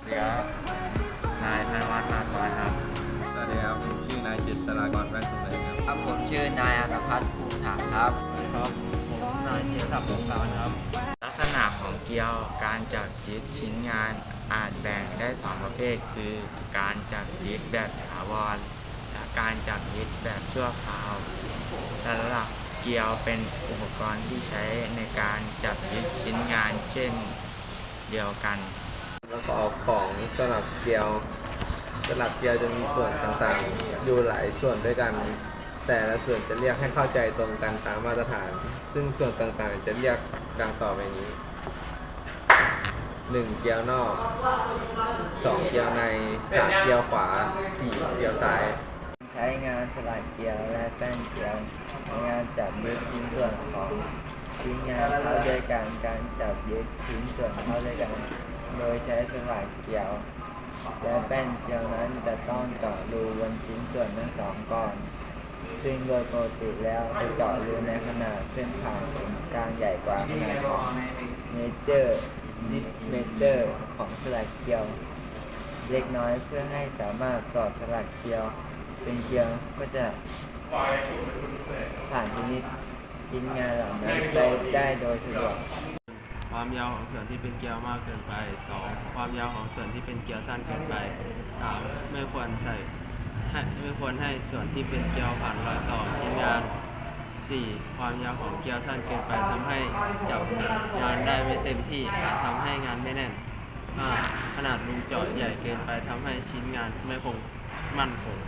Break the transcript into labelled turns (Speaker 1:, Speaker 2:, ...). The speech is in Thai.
Speaker 1: เสือนายธนวัฒน์นาซอยครับ
Speaker 2: สวัสดีครับผมชื่อนายเจษฎากรแว่นสุนทรครับ
Speaker 3: ครับผมชื่อนายอนพัฒน์ภูมิฐานครับ
Speaker 1: ครับ ผมนายเจียศักดิ์วงศ์การครับ ลักษณะของเกลียวการจับยึดชิ้นงานอาจแบ่งได้สองประเภท คือการจับยึดแบบถาวร และการจับยึดแบบชั่วคราวสำหรับเกลียวเป็นอุปกรณ์ที่ใช้ในการจับยึดชิ้นงานเช่นเดียวกัน
Speaker 2: แล้วก็ของสลับเกลียวสลับเกลียวจะมีส่วนต่างๆ อยู่หลายส่วนด้วยกัน แต่ละส่วนจะเรียกให้เข้าใจตรงกันตามมาตรฐาน ซึ่งส่วนต่างๆ จะเรียกดังต่อไปนี้ 1. เกลียวนอก 2. เกลียวใน 3. เกลียวขวา 4. เกลียวซ้าย
Speaker 3: ใช้งานสลัดเกลียวและแป้นเกลียวในงานจับยึดชิ้นส่วนของชิ้นงานเข้าด้วยกันการจับยึดชิ้นส่วนเข้าด้วยกัน โดยใช้สลัดเกลียว และแป้นเกลียวนั้นจะต้องเจาะรูบนชิ้นส่วนทั้งสองก่อน ซึ่งโดยปกติแล้วจะเจาะรูในขนาดเส้นผ่านศูนย์กลางใหญ่กว่าขนาดของเมเจอร์ดิสเมเจอร์ของสลัดเกลียว เล็กน้อยเพื่อให้สามารถสอดสลักเกลียว เป็นเกลียวก็จะผ่านชนิดชิ้นงานเหล่านั้นไปได้โดยสะดวก
Speaker 4: ความยาวของส่วนที่เป็นเกลียวมากเกินไป 2. ความยาวของส่วนที่เป็นเกลียวสั้นเกินไป 3. ไม่ควรใส่ให้ไม่ควรให้ส่วนที่เป็นเกลียวผ่านรอยต่อชิ้นงาน 4. ความยาวของเกลียวสั้นเกินไปทำให้จับงานได้ไม่เต็มที่อาจทำให้งานไม่แน่น 5. ขนาดรูเจาะใหญ่เกินไปทำให้ชิ้นงานไม่คงมั่นคง